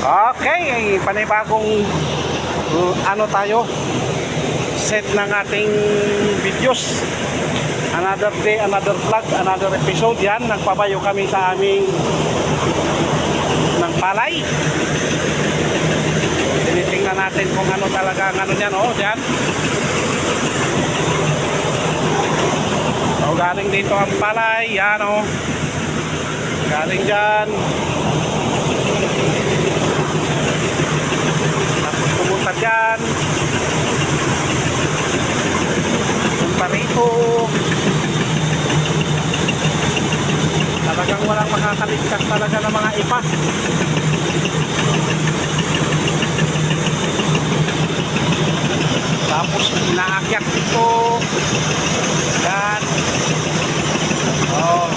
Okay, panibagong uh, ano tayo set ng ating videos. Another day, another vlog, another episode yan. Nagpabayo kami sa aming ng palay. Tinitingnan natin kung ano talaga ang ano niyan, oh, diyan. Oh, galing dito ang palay, yan oh. Galing diyan. Tapos pumunta dyan. Punta rito. Talagang walang makakaligtas talaga ng mga ipa. Tapos inaakyat dito. Yan. Oh.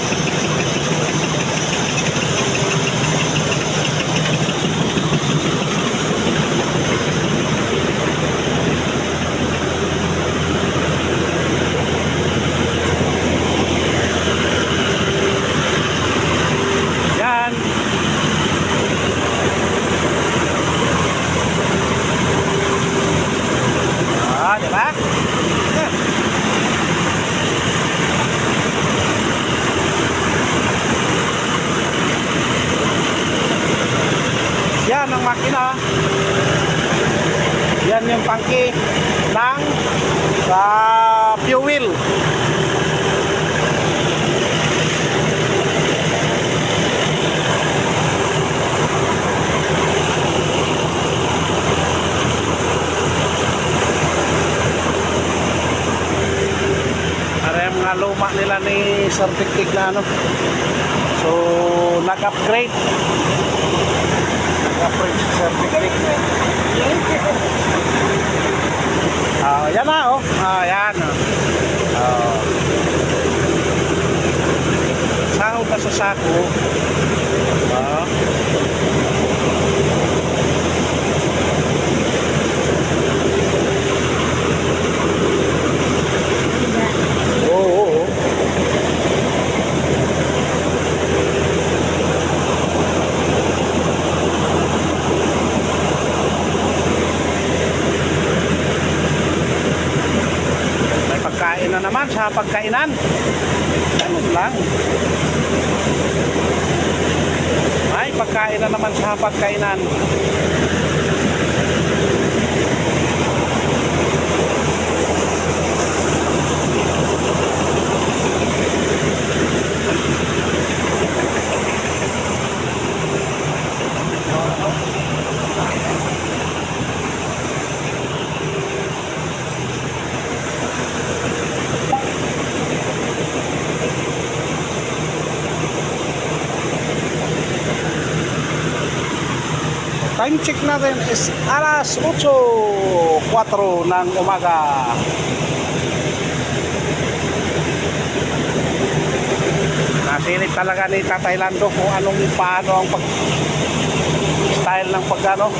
Yan. Ah, di ba? Yan. Yan ang makina. Yan yung tangke ng sa fuel. Mga luma nila ni Sir Tiktik na ano. So, nag-upgrade. Ah, yan na oh. Ah, yan. Oh. Oh. Sahog ka sa sako. Naman sa pagkainan. Ganun lang. May pagkain na naman sa pagkainan. Time check natin is alas 8.04 ng umaga. Nasilip talaga ni Tatay Lando kung anong paano ang pag style ng pagano.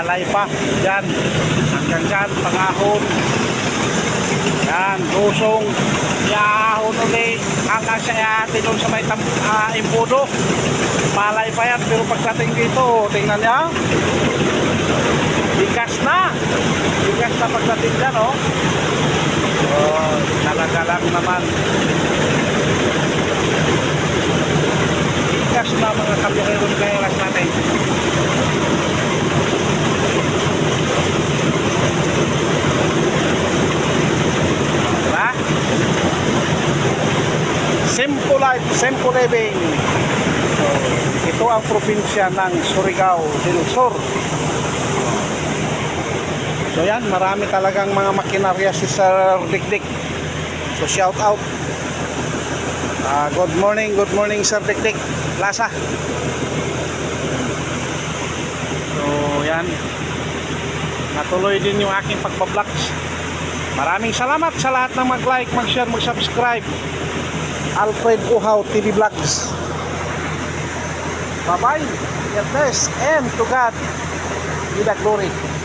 Palay pa. Yan. Hanggang dyan. Pangahon. Yan. Lusong. Yahon ulit. Hanggang sa yate doon sa may tam, ah, impudo. Palay pa yan. Pero pagdating dito, tingnan niya. Bigas na. Bigas na pagdating dyan, oh. Oh, talaga lang naman. Bigas na mga kabiyaheron kairas natin. Simple life, simple living. So, ito ang probinsya ng Surigao del Sur. So yan, marami talagang mga makinarya si Sir Dikdik. So shout out. Ah, good morning, good morning Sir Dikdik. Plaza. So yan. Natuloy din yung aking pagbablocks. Maraming salamat sa lahat ng mag-like, mag-share, mag-subscribe. Alfred Uhaw TV Vlogs. Bye-bye. God bless. And to God be the glory.